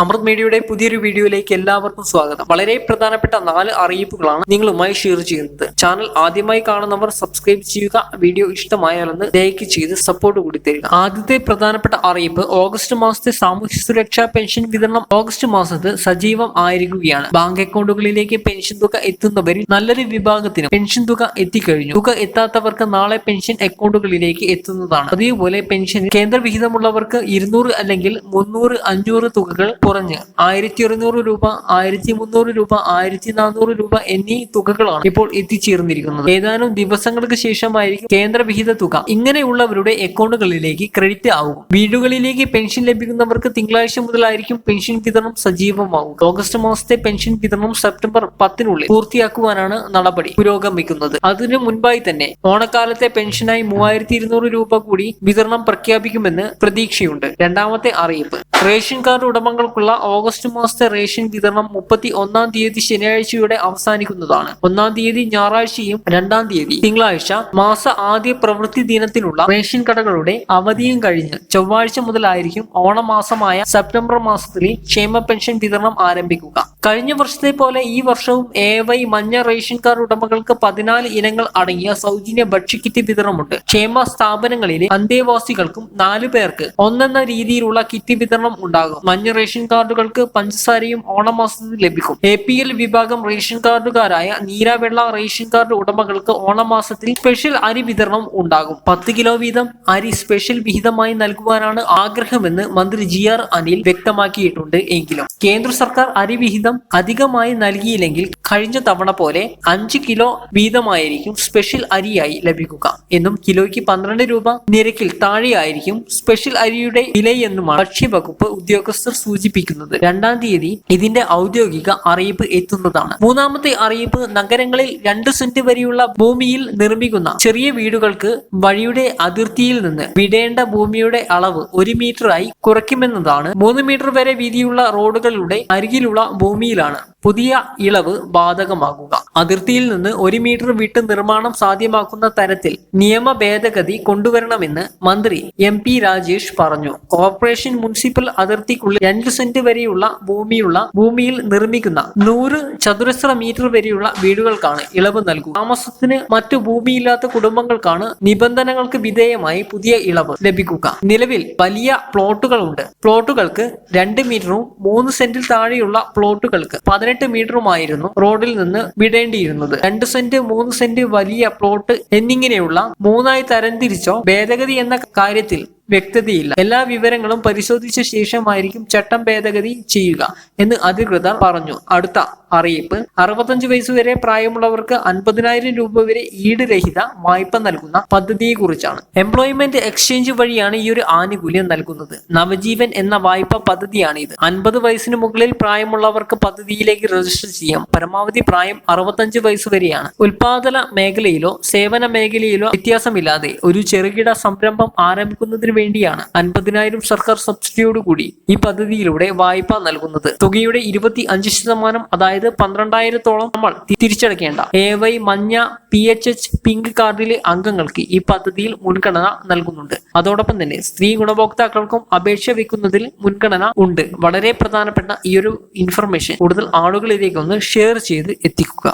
അമൃത് മീഡിയയുടെ പുതിയൊരു വീഡിയോയിലേക്ക് എല്ലാവർക്കും സ്വാഗതം. വളരെ പ്രധാനപ്പെട്ട നാല് അറിയിപ്പുകളാണ് നിങ്ങളുമായി ഷെയർ ചെയ്യുന്നത്. ചാനൽ ആദ്യമായി കാണുന്നവർ സബ്സ്ക്രൈബ് ചെയ്യുക വീഡിയോ ഇഷ്ടമായാലൊന്ന് ലൈക്ക് ചെയ്ത് സപ്പോർട്ട് കൂടി തരിക. ആദ്യത്തെ പ്രധാനപ്പെട്ട അറിയിപ്പ് ഓഗസ്റ്റ് മാസത്തെ സാമൂഹ്യ സുരക്ഷാ പെൻഷൻ വിതരണം. ഓഗസ്റ്റ് മാസത്ത് സജീവം ആയിരിക്കുകയാണ്. ബാങ്ക് അക്കൗണ്ടുകളിലേക്ക് പെൻഷൻ തുക എത്തുന്നവരിൽ നല്ലൊരു വിഭാഗത്തിന് പെൻഷൻ തുക എത്തിക്കഴിഞ്ഞു. തുക എത്താത്തവർക്ക് നാളെ പെൻഷൻ അക്കൗണ്ടുകളിലേക്ക് എത്തുന്നതാണ്. അതേപോലെ പെൻഷൻ കേന്ദ്ര വിഹിതമുള്ളവർക്ക് ഇരുന്നൂറ് അല്ലെങ്കിൽ മുന്നൂറ് അഞ്ഞൂറ് തുകകൾ കുറഞ്ഞ് ആയിരത്തി ഒരുന്നൂറ് രൂപ ആയിരത്തി മുന്നൂറ് രൂപ ആയിരത്തി നാനൂറ് രൂപ എന്നീ തുകകളാണ് ഇപ്പോൾ എത്തിച്ചേർന്നിരിക്കുന്നത്. ഏതാനും ദിവസങ്ങൾക്ക് ശേഷമായിരിക്കും കേന്ദ്രവിഹിത തുക. ഇങ്ങനെയുള്ളവരുടെ അക്കൗണ്ടുകളിലേക്ക് ക്രെഡിറ്റ് ആകും വീടുകളിലേക്ക് പെൻഷൻ ലഭിക്കുന്നവർക്ക് തിങ്കളാഴ്ച മുതലായിരിക്കും പെൻഷൻ വിതരണം സജീവമാകും ഓഗസ്റ്റ് മാസത്തെ പെൻഷൻ വിതരണം സെപ്റ്റംബർ പത്തിനുള്ളിൽ പൂർത്തിയാക്കുവാനാണ് നടപടി പുരോഗമിക്കുന്നത്. അതിനു മുൻപായി തന്നെ ഓണക്കാലത്തെ പെൻഷനായി മൂവായിരത്തി രൂപ കൂടി വിതരണം പ്രഖ്യാപിക്കുമെന്ന് പ്രതീക്ഷയുണ്ട്. രണ്ടാമത്തെ അറിയിപ്പ്. റേഷൻ കാർഡ് ഉടമകൾക്കുള്ള ഓഗസ്റ്റ് മാസത്തെ റേഷൻ വിതരണം മുപ്പത്തി ഒന്നാം തീയതി ശനിയാഴ്ചയോടെ അവസാനിക്കുന്നതാണ്. ഒന്നാം തീയതി ഞായറാഴ്ചയും രണ്ടാം തീയതി തിങ്കളാഴ്ച മാസ ആദ്യ പ്രവൃത്തി ദിനത്തിലുള്ള റേഷൻ കടകളുടെ അവധിയും കഴിഞ്ഞ് ചൊവ്വാഴ്ച മുതലായിരിക്കും ഓണമാസമായ സെപ്റ്റംബർ മാസത്തിലെ ക്ഷേമ പെൻഷൻ വിതരണം ആരംഭിക്കുക. കഴിഞ്ഞ വർഷത്തെ പോലെ ഈ വർഷവും എ വൈ മഞ്ഞ റേഷൻ കാർഡ് ഉടമകൾക്ക് പതിനാല് ഇനങ്ങൾ അടങ്ങിയ സൗജന്യ ഭക്ഷ്യക്കിറ്റ് വിതരണമുണ്ട്. ക്ഷേമ സ്ഥാപനങ്ങളിലെ അന്തേവാസികൾക്കും നാലു പേർക്ക് ഒന്നെന്ന രീതിയിലുള്ള കിറ്റ് വിതരണം ഉണ്ടാകും. മഞ്ഞ റേഷൻ കാർഡുകൾക്ക് പഞ്ചസാരയും ഓണമാസത്തിൽ ലഭിക്കും. എ പി എൽ വിഭാഗം റേഷൻ കാർഡുകാരായ നീരാവെള്ള റേഷൻ കാർഡ് ഉടമകൾക്ക് ഓണമാസത്തിൽ സ്പെഷ്യൽ അരി വിതരണം ഉണ്ടാകും. പത്ത് കിലോ വീതം അരി സ്പെഷ്യൽ വിഹിതമായി നൽകുവാനാണ് ആഗ്രഹമെന്ന് മന്ത്രി ജി ആർ അനിൽ വ്യക്തമാക്കിയിട്ടുണ്ട് എങ്കിലും കേന്ദ്ര സർക്കാർ അരി വിഹിതം അധികമായി നൽകിയില്ലെങ്കിൽ കഴിഞ്ഞ തവണ പോലെ അഞ്ച് കിലോ വീതമായിരിക്കും സ്പെഷ്യൽ അരിയായി ലഭിക്കുക എന്നും കിലോയ്ക്ക് പന്ത്രണ്ട് രൂപ നിരക്കിൽ താഴെയായിരിക്കും സ്പെഷ്യൽ അരിയുടെ വിലയെന്നുമാണ് ഭക്ഷ്യവകുപ്പ് ഉദ്യോഗസ്ഥർ സൂചിപ്പിക്കുന്നത്. രണ്ടാം തീയതി ഇതിന്റെ ഔദ്യോഗിക അറിയിപ്പ് എത്തുന്നതാണ്. മൂന്നാമത്തെ അറിയിപ്പ് നഗരങ്ങളിൽ രണ്ട് സെന്റ് വരെയുള്ള ഭൂമിയിൽ നിർമ്മിക്കുന്ന ചെറിയ വീടുകൾക്ക് വഴിയുടെ അതിർത്തിയിൽ നിന്ന് വിടേണ്ട ഭൂമിയുടെ അളവ് ഒരു മീറ്ററായി കുറയ്ക്കുമെന്നതാണ് മൂന്ന് മീറ്റർ വരെ വീതിയുള്ള റോഡുകളുടെ അരികിലുള്ള ഭൂമിയിലാണ്. പുതിയ ഇളവ് ബാധകമാകുക. അതിർത്തിയിൽ നിന്ന് ഒരു മീറ്റർ വിട്ട് നിർമ്മാണം സാധ്യമാക്കുന്ന തരത്തിൽ നിയമ ഭേദഗതി കൊണ്ടുവരണമെന്ന് മന്ത്രി എം പി രാജേഷ് പറഞ്ഞു. കോർപ്പറേഷൻ മുനിസിപ്പൽ അതിർത്തിക്കുള്ളിൽ രണ്ട് സെന്റ് വരെയുള്ള ഭൂമിയുള്ള ഭൂമിയിൽ നിർമ്മിക്കുന്ന നൂറ് ചതുരശ്ര മീറ്റർ വരെയുള്ള വീടുകൾക്കാണ് ഇളവ് നൽകുക. താമസത്തിന് മറ്റു ഭൂമിയില്ലാത്ത കുടുംബങ്ങൾക്കാണ് നിബന്ധനകൾക്ക് വിധേയമായി പുതിയ ഇളവ് ലഭിക്കുക. നിലവിൽ വലിയ പ്ലോട്ടുകളുണ്ട്. പ്ലോട്ടുകൾക്ക് രണ്ട് മീറ്ററും മൂന്ന് സെന്റിൽ താഴെയുള്ള പ്ലോട്ടുകൾക്ക് പതിനെട്ട് മീറ്ററുമായിരുന്നു റോഡിൽ നിന്ന് വിടേണ്ടിയിരുന്നത്. രണ്ട് സെന്റ് മൂന്ന് സെന്റ് വലിയ പ്ലോട്ട് എന്നിങ്ങനെയുള്ള മൂന്നായി തരംതിരിച്ചോ ഭേദഗതി എന്ന കാര്യത്തിൽ വ്യക്തതയില്ല. എല്ലാ വിവരങ്ങളും പരിശോധിച്ച ശേഷമായിരിക്കും ചട്ടം ഭേദഗതി ചെയ്യുക എന്ന് അധികൃതർ പറഞ്ഞു. അടുത്ത അറിയിപ്പ്. അറുപത്തഞ്ച് വയസ്സുവരെ പ്രായമുള്ളവർക്ക് അൻപതിനായിരം രൂപ വരെ ഈട് രഹിത വായ്പ നൽകുന്ന പദ്ധതിയെ കുറിച്ചാണ് എംപ്ലോയ്മെന്റ് എക്സ്ചേഞ്ച് വഴിയാണ് ഈ ഒരു ആനുകൂല്യം നൽകുന്നത്. നവജീവൻ എന്ന വായ്പ പദ്ധതിയാണ് ഇത് അൻപത് വയസ്സിന് മുകളിൽ പ്രായമുള്ളവർക്ക് പദ്ധതിയിലേക്ക് രജിസ്റ്റർ ചെയ്യാം. പരമാവധി പ്രായം അറുപത്തഞ്ച് വയസ്സ് വരെയാണ്. ഉൽപാദന മേഖലയിലോ സേവന മേഖലയിലോ വ്യത്യാസമില്ലാതെ ഒരു ചെറുകിട സംരംഭം ആരംഭിക്കുന്നതിന് വേണ്ടിയാണ് അൻപതിനായിരം സർക്കാർ സബ്സിഡിയോടുകൂടി ഈ പദ്ധതിയിലൂടെ വായ്പ നൽകുന്നത്. തുകയുടെ ഇരുപത്തി അഞ്ച് ശതമാനം അതായത് പന്ത്രണ്ടായിരത്തോളം നമ്മൾ തിരിച്ചടക്കേണ്ട. എ വൈ മഞ്ഞ പി എച്ച് എച്ച് പിങ്ക് കാർഡിലെ അംഗങ്ങൾക്ക് ഈ പദ്ധതിയിൽ മുൻഗണന നൽകുന്നുണ്ട്. അതോടൊപ്പം തന്നെ സ്ത്രീ ഗുണഭോക്താക്കൾക്കും അപേക്ഷ വെക്കുന്നതിൽ മുൻഗണന ഉണ്ട്. വളരെ പ്രധാനപ്പെട്ട ഈ ഒരു ഇൻഫർമേഷൻ കൂടുതൽ ആളുകളിലേക്ക് ഒന്ന് ഷെയർ ചെയ്ത് എത്തിക്കുക.